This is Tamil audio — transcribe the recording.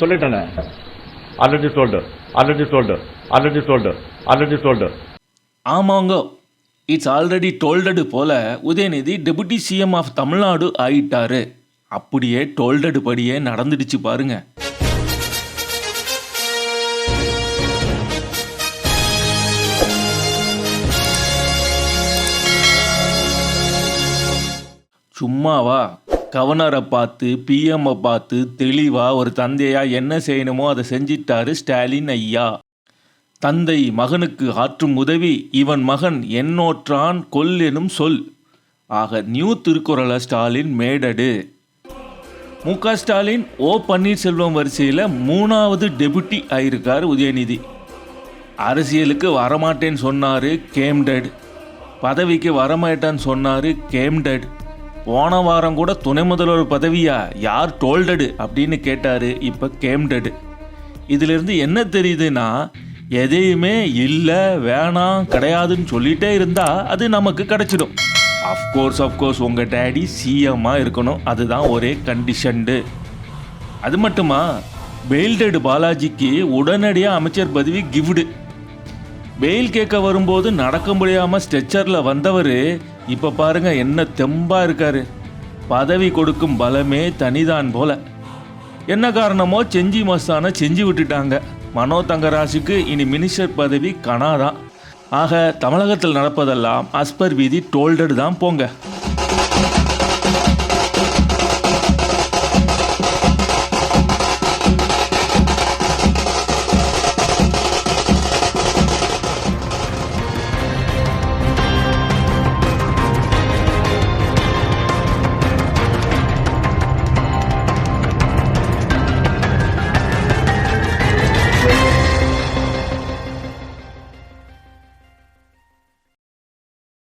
சொல்லிட்டேனே. Already told already told already told already told ஆமாங்க. இட்ஸ் ஆல்ரெடி டோல்டடு போல Udhayanidhi deputy CM of Tamil Nadu ஆயிட்டாரு. அப்படியே டோல்டடு படியே நடந்துடுச்சு பாருங்க. சும்மாவா? கவர்னரை பார்த்து பிஎம்ஐ பார்த்து தெளிவாக ஒரு தந்தையாக என்ன செய்யணுமோ அதை செஞ்சிட்டாரு ஸ்டாலின் ஐயா. தந்தை மகனுக்கு ஆற்றும் உதவி இவன் மகன் என்னோற்றான் கொல் எனும் சொல். ஆக நியூ திருக்குறளை ஸ்டாலின் மேடடு. மு க ஸ்டாலின் ஓ பன்னீர்செல்வம் வரிசையில் மூணாவது டெபுட்டி ஆயிருக்கார் உதயநிதி. அரசியலுக்கு வரமாட்டேன்னு சொன்னார் கேம்டட் பதவிக்கு வரமாட்டேன்னு சொன்னார் கேம்டட் போன வாரம் கூட துணை முதல்வர் பதவியா யார் டோல்டடு அப்படின்னு கேட்டார் இப்போ கேம்டடு. இதிலிருந்து என்ன தெரியுதுன்னா எதையுமே இல்லை வேணாம் கிடையாதுன்னு சொல்லிட்டே இருந்தால் அது நமக்கு கிடைச்சிடும். அஃப்கோர்ஸ் அஃப்கோர்ஸ் உங்கள் டேடி சிஎம்மாக இருக்கணும். அதுதான் ஒரே கண்டிஷன்டு அது மட்டுமா? பெயில்டடு பாலாஜிக்கு உடனடியாக அமைச்சர் பதவி கிவ்டு பெயில் கேட்க வரும்போது நடக்க முடியாமல் ஸ்ட்ரெச்சரில் வந்தவர் இப்போ பாருங்க என்ன தெம்பா இருக்காரு. பதவி கொடுக்கும் பலமே தனிதான் போல. என்ன காரணமோ செஞ்சி மஸ்தானை செஞ்சு விட்டுட்டாங்க. மனோ தங்கராஜுக்கு இனி மினிஸ்டர் பதவி கனாதான் ஆக தமிழகத்தில் நடப்பதெல்லாம் அஸ்பர் வீதி டோல்டடு தான் போங்க.